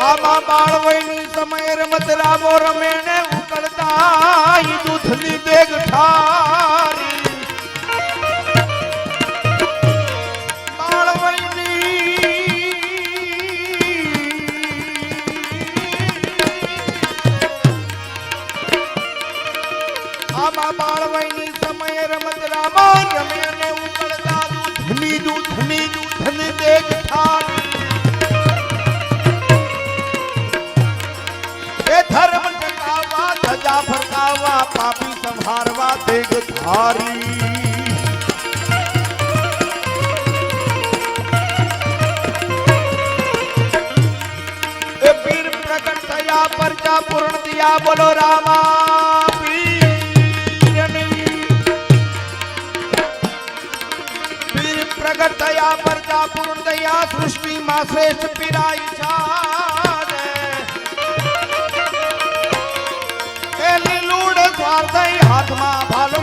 આમાં બાળવયની સમય રમત રામો રમે ને ઉકળતા દૂધની દેગ ઠા મેઘધારી પ્રજા પૂર્ણ દિયા બોલો રામા પ્રગટ થયા પ્રજા પૂર્ણ દયા સૃષ્ટિમાં શ્રેષ્ઠ પીરાઈ છા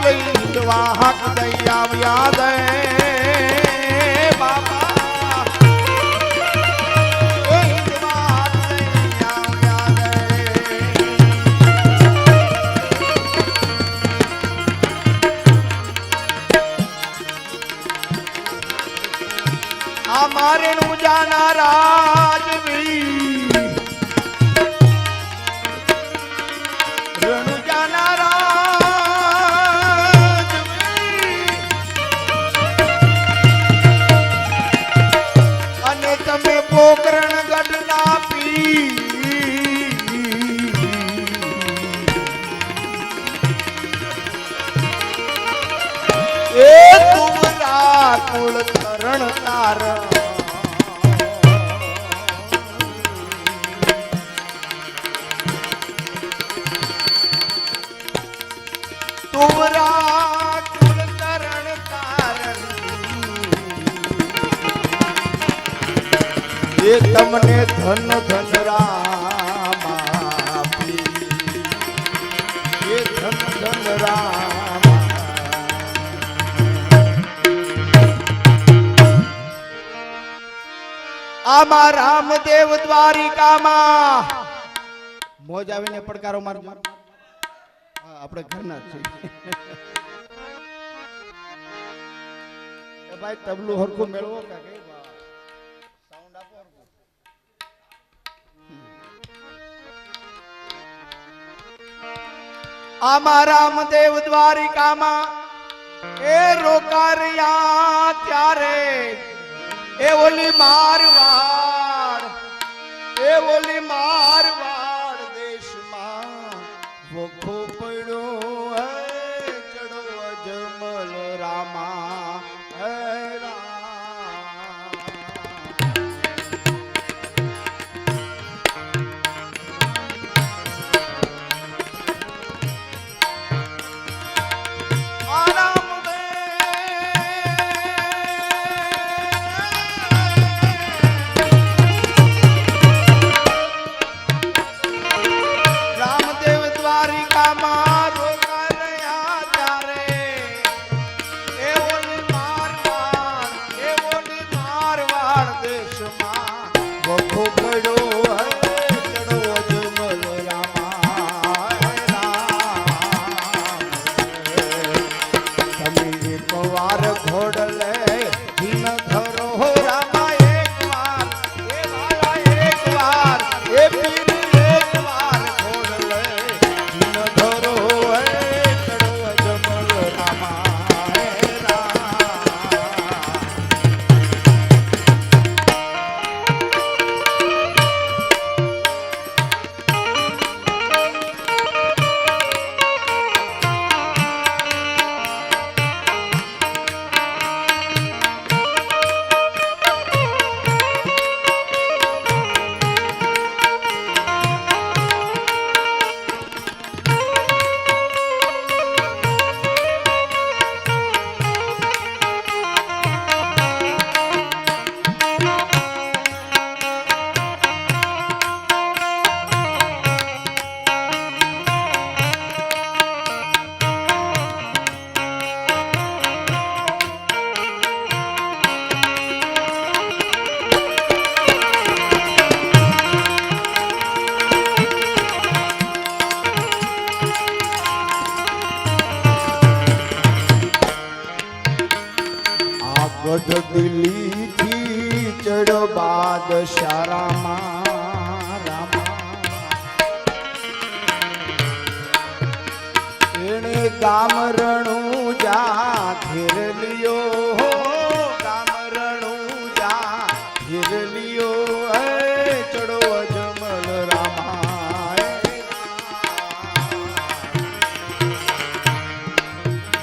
દઈ લૂંટવા હક દઈ આવ્યા દે બાપા મારે નું જાનારા આમાં રામદેવ દ્વારિકામાં. મોજ આવીને પડકારો મારજો. આપણે ઘરના છીએ. ભાઈ તબલું હરખું મેળવો કાકે આમાં રામદેવ દ્વારિકામાં એ રોકારિયા ત્યારે એ ઓલી મારવાડ એ ઓલી મારવાડ.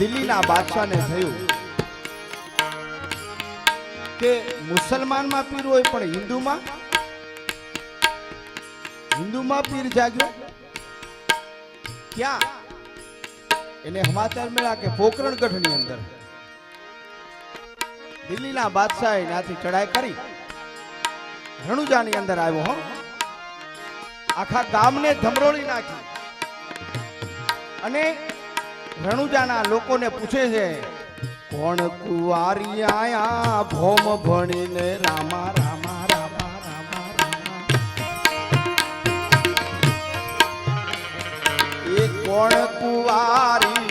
દિલ્હીના બાદશાહને થયું કે મુસલમાનમાં પીર હોય પણ હિન્દુમાં? હિન્દુમાં પીર જાગ્યો? ક્યાં? એને સમાચાર મેળા કે પોકરણગઢની અંદર. દિલ્હીના બાદશાહે ત્યાંથી ચડાઈ કરી. રણુજાની અંદર આવ્યો, હો. આખા ગામને ધમરોળી નાખી. અને રણુજાના લોકોને પૂછે છે, કોણ કુવારી આયા ભોમ ભણીને રામા રામા રામા રામા રામા? એ કોણ કુવારી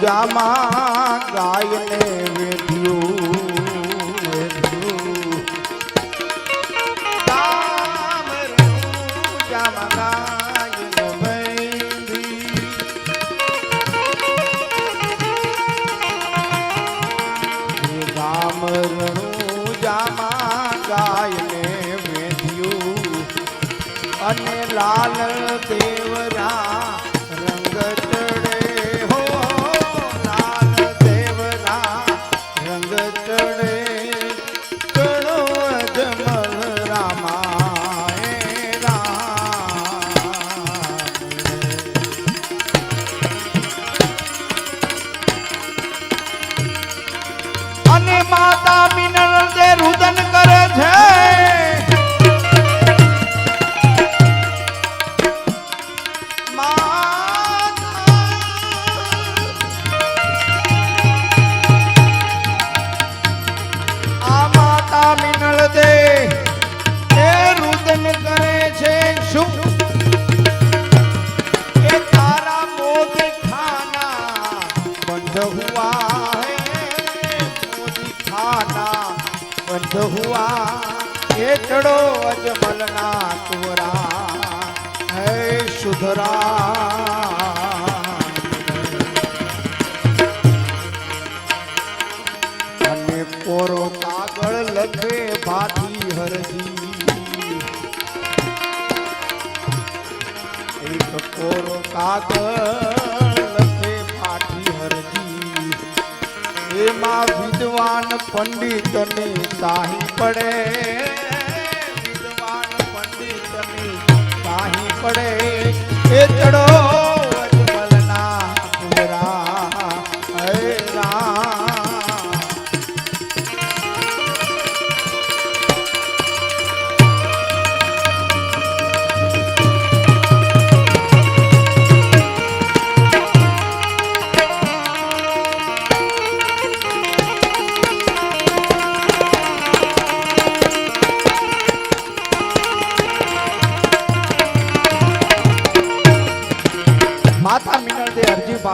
પૂજામાં ગાયને પંડિતની સાહી પડે. વિદ્વાન પંડિતની સાહી પડે. એ ચડો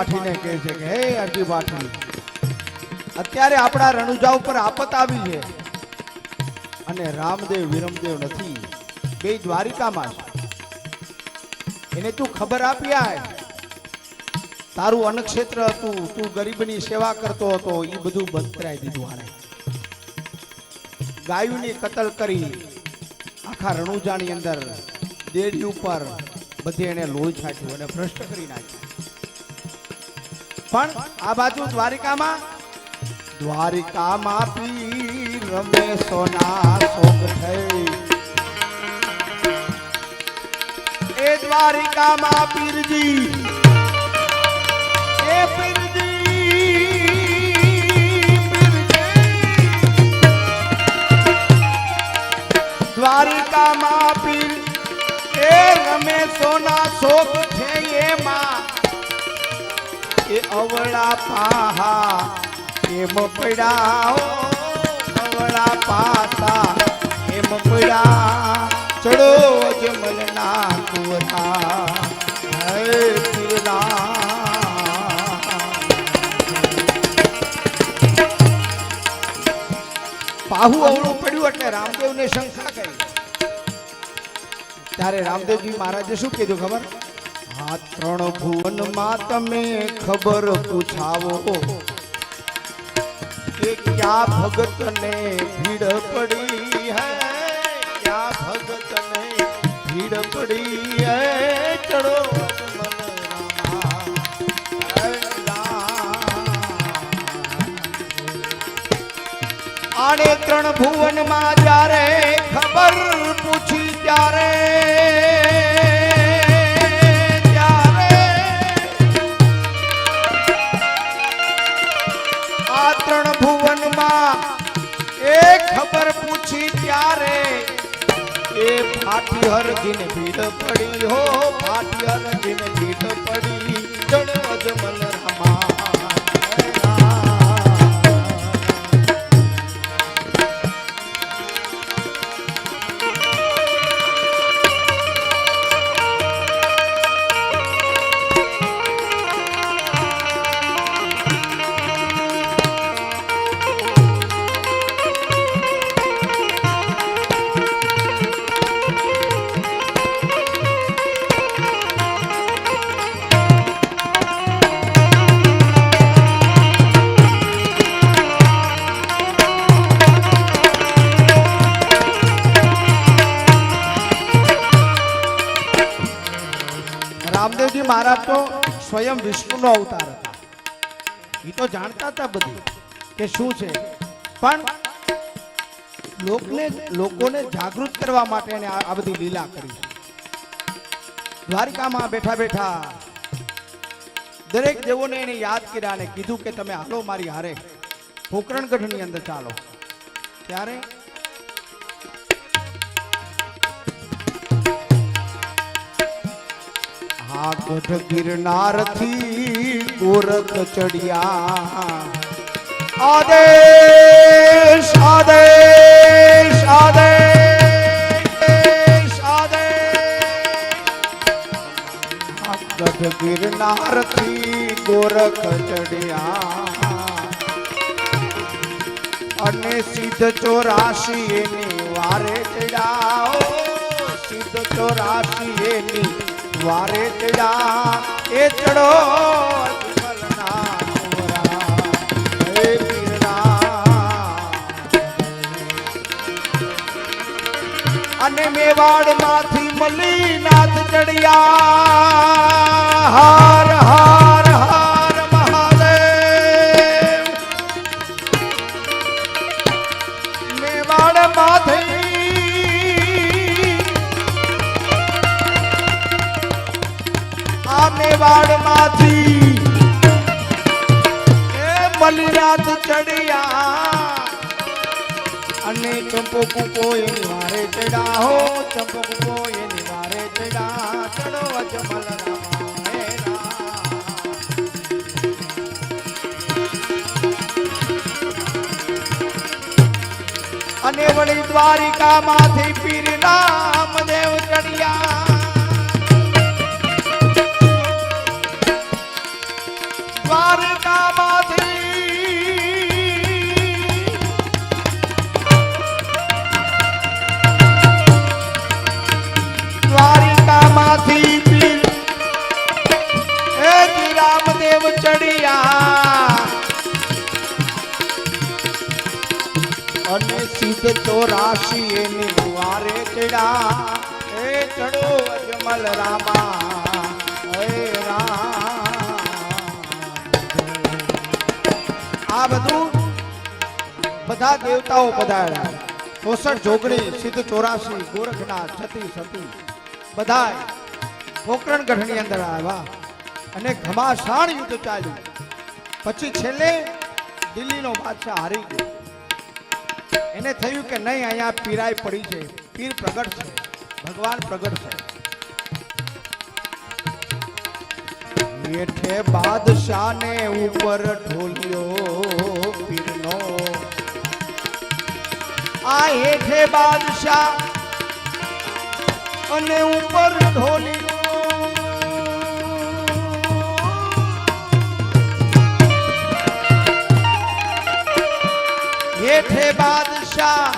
પાઠીને કહે છે કે, હે અરજી પાઠી અત્યારે આપણા રણુજા ઉપર આફત આવી છે. અને રામદેવ, વિરમદેવ નથી. બે દ્વારિકામાં એને તું ખબર આપી આય. તારું અન્નક્ષેત્ર હતું, તું ગરીબની સેવા કરતો હતો એ બધું કરાવી દીધું આને. ગાયુની કતલ કરી આખા રણુજાની અંદર દેડી ઉપર બધે એને લોહી છાંટ્યું અને ભ્રષ્ટ કરી નાખ્યું. પણ આ બાજુ દ્વારિકામાં દ્વારિકામાં પીર રમે સોના સોગ થઈ. એ દ્વારિકામાં પીરજી. એ પીરજી દ્વારિકામાં પીર એ રમે સોના શોક છે એમાં. એ અવળા પાહા એમ પડાઓ, અવળા પાસા, એમ પડા. ચડો જમલના કુવરા હે પીરા પાહુ અવળું પડ્યું એટલે રામદેવને શંકા કરી ત્યારે રામદેવજી મહારાજે શું કીધું ખબર? આ ત્રણ ભુવનમાં તમે ખબર પૂછાવો. કે ક્યાં ભગતને ભીડ પડી હે? ક્યાં ભગતને ભીડ પડી હે? ચડો. આને ત્રણ ભુવનમાં જ્યારે ખબર પૂછી ત્યારે આ ત્રણ ભુવનમાં. એ ખબર પૂછી ત્યારે એ ફાટી હરજીને ભીડ પડી હો, ફાટી હરજીને અવતાર હતા. એ તો જાણતા હતા બધું કે શું છે. પણ લોકને જાગૃત કરવા માટે આ બધી લીલા કરી દ્વારિકામાં બેઠા બેઠા દરેક દેવોને એને યાદ કર્યા અને કીધું કે તમે હાલો મારી હારે પોકરણગઢની અંદર ચાલો. ત્યારે હા ગઢ ગિરનારથી ગોરખ ચડિયા. આદેશ આદેશ આદેશ આદેશ. આ ગઢ ગિરનારથી ગોરખ ચડિયા. અને સિદ્ધ ચોરાશી એની વારે ચડાઓ સિદ્ધ ચોરાશી એની વારે ચડા એ ચડો અને મેવાડમાંથી મલીનાથ ચડિયા. હાર હાર હાર. આ મેવાડમાંથી એ મલીનાથ ચડિયા. અને ચંપો કોઈ નિવારે વારે ચડા હો ચંપો કોઈ નિવારે ચડા ચડો અજમલ. અને વળી દ્વારિકામાંથી પીર રામદેવ ચડિયા. આ બધું બધા દેવતાઓ પધાર્યા. કોસળ જોગણી સિદ્ધ ચોરાશી ગોરખનાથ છતી સતી પોકરણ ગઢની અંદર આવ્યા અને ઘમાસાણ યુદ્ધ ચાલ્યું. પછી છેલ્લે દિલ્હીનો બાદશાહ હારી ગયો. એને થયું કે નહીં, અહીંયા પીરાય પડી છે. પીર પ્રગટ છે. ભગવાન પ્રગટ છે. હેઠે બાદશાહ ને ઉપર ઢોલિયો પીરનો. આ હેઠે બાદશાહ અને ઉપર ઢોલિયો બાદશાહ,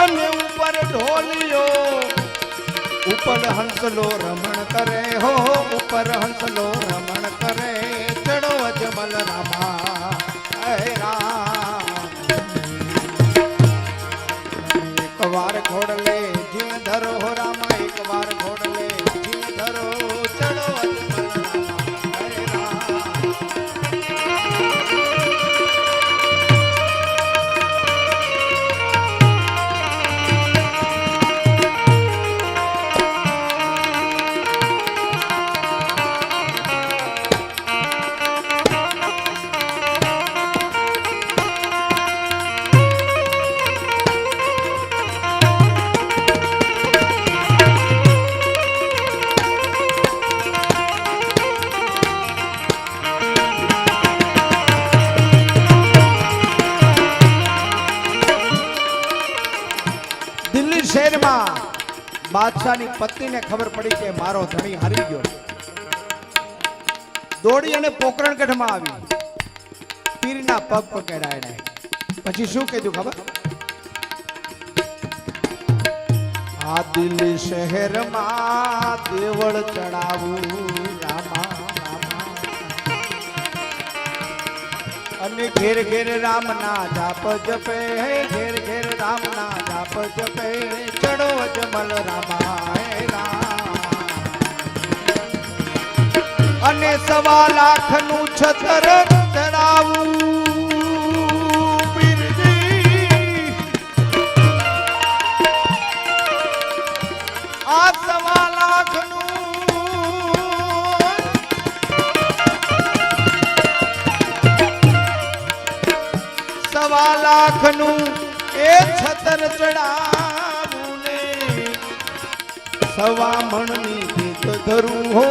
અને ઉપર ઢોલિયો. ઉપર હંસલો રમણ કરે હો ઉપર હંસલો રમણ કરે. ચડો અજમલ રામા એક વાર ઘોડલે જીણ ધરો રામા, એક વાર ઘોડલે બાદશાહની ખબર પડી કે મારો ધણી હારી ગયો દોડી અને પોકરણગઢમાં આવી. પીરના પગ પકડાય એને. પછી શું કીધું ખબર? આ દિલ્હી શહેરમાં દેવળ ચડાવું, રામા રામા. અને ઘેર ઘેર રામના જાપ જપે, ઘેર ઘેર રામના જાપ જપે ચડો જમલ રામા હે રામ અને સવા લાખનું છતર ધરાવું આ સવા લાખ એ છતર ચડાવું ને. સવા મણની ધરું હો.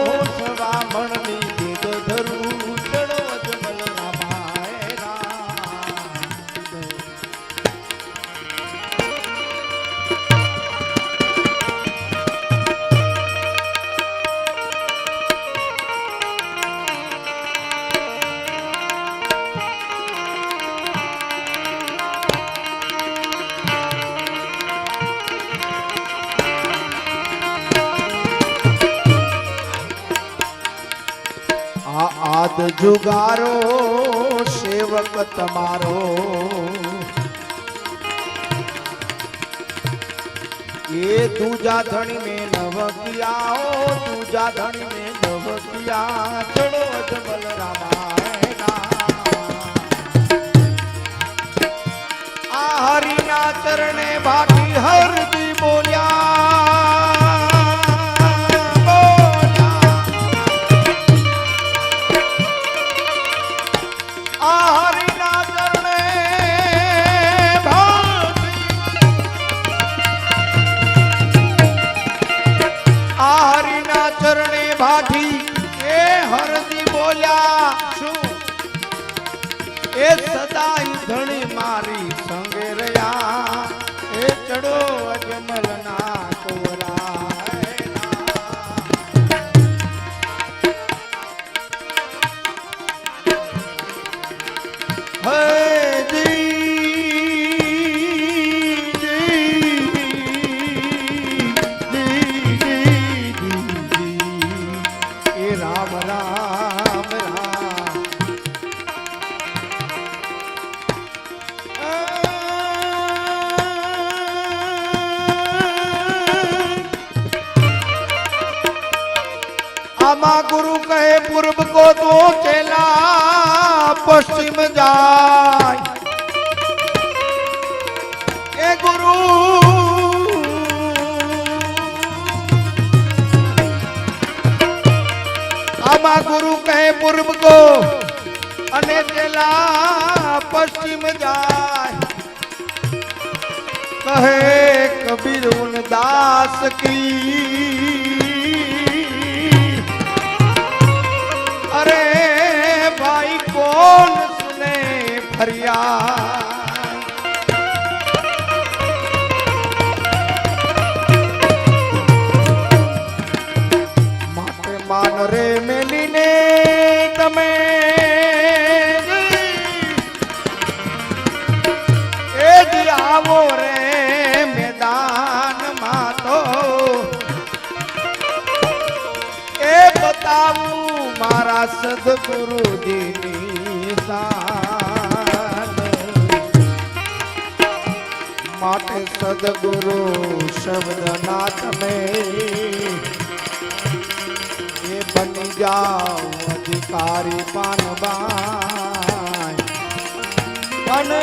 તમારો સેવક તમારો. એ દૂજા ધણી મેં નવકિયા દૂજા ધણી મેં નવકિયા. ચડો અજમલ રામાયણા આ હરિના ચરણે ભાગ રામ રામ. આમાં ગુરુ કહે પૂર્વ કો તો ચેલા પશ્ચિમ જાય. પૂર્વ કો અને પેલા પશ્ચિમ જાય. કહે કબીર ઉન દાસ કી. અરે ભાઈ કોણ સુને ફરિયાદ? સદગુરુજીની શાન માટે સદગુરુ શબ્દના તમે એ બની જાઓ અધિકારી પાનબાઈ. અને